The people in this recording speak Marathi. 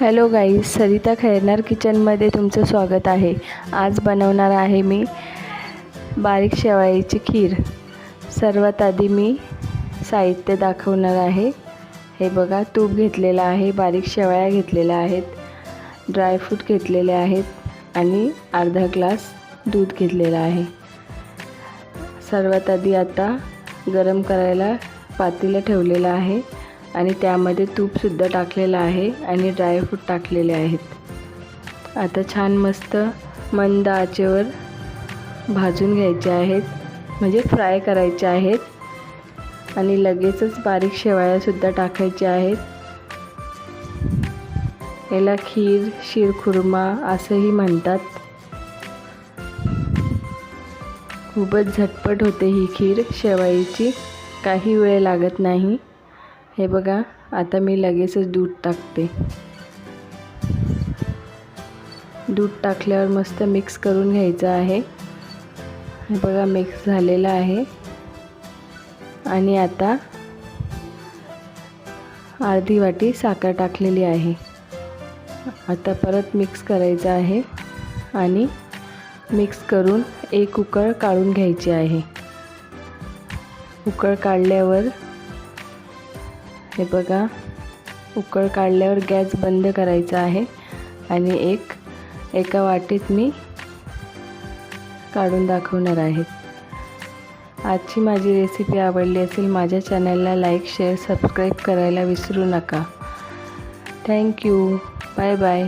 हॅलो गाईज सरिता खैरनार किचनमध्ये तुमचं स्वागत आहे. आज बनवणार आहे मी बारीक शेवाळीची खीर. सर्वात आधी मी साहित्य दाखवणार आहे. हे बघा तूप घेतलेलं आहे बारीक शेवाळ्या घेतलेल्या आहेत ड्रायफ्रूट घेतलेले आहेत आणि अर्धा ग्लास दूध घेतलेलं आहे. सर्वात आधी आता गरम करायला पातेलं ठेवलेलं आहे. आणि त्यामध्ये तूपसुद्धा टाकलेलं आहे आणि ड्रायफ्रूट टाकलेले आहेत. आता छान मस्त मंद आचेवर भाजून घ्यायचे आहेत म्हणजे फ्राय करायचे आहेत. आणि लगेचच बारीक शेवाळ्यासुद्धा टाकायच्या आहेत. याला खीर शिरखुर्मा असंही म्हणतात. खूपच झटपट होते ही खीर शेवाळीची. काही वेळ लागत नाही. हे बघा आता मी लगेचच दूध टाकते. दूध टाकल्यावर मस्त मिक्स करून घ्यायचं आहे. हे बघा मिक्स झालेलं आहे. आणि आता अर्धी वाटी साखर टाकलेली आहे. आता परत मिक्स करायचं आहे आणि मिक्स करून एक उकळ काढून घ्यायची आहे. उकळ काढल्यावर हे बघा उकळ काढल्यावर गॅस बंद करायचा आहे. आणि एक एका वाटीत मी काढून दाखवणार आहे. आजची माझी रेसिपी आवडली असेल माझ्या चॅनलला लाईक शेअर सबस्क्राईब करायला विसरू नका. Thank you bye bye